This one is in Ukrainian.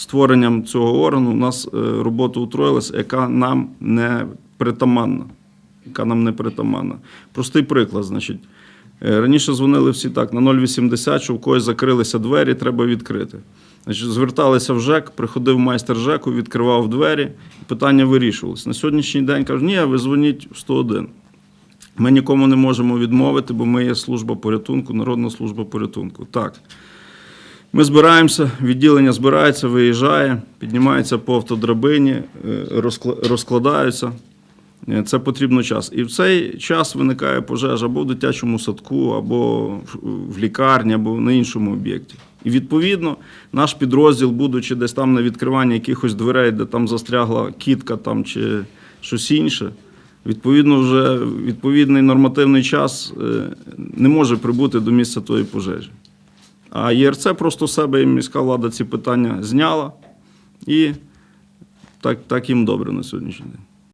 створенням цього органу у нас е, робота утроїлася, яка нам не притаманна. Яка нам не притаманна. Простий приклад, значить. Е, Раніше дзвонили всі так на 080, що в когось закрилися двері, треба відкрити. Значить, зверталися в ЖЕК, приходив майстер ЖЕКу, відкривав двері, питання вирішувалось. На сьогоднішній день кажуть, ні, ви дзвоніть в 101. Ми нікому не можемо відмовити, бо ми є служба порятунку, народна служба порятунку. Так. Ми збираємося, відділення збирається, виїжджає, піднімається по автодрабині, е, розкладаються. Е, Це потрібно час. І в цей час виникає пожежа або в дитячому садку, або в- лікарні, або на іншому об'єкті. І відповідно наш підрозділ, будучи десь там на відкриванні якихось дверей, де там застрягла кітка там, чи щось інше, відповідно, вже відповідний нормативний час е, не може прибути до місця тої пожежі. А ЄРЦ просто себе і міська влада ці питання зняла, і так, так їм добре на сьогоднішній день.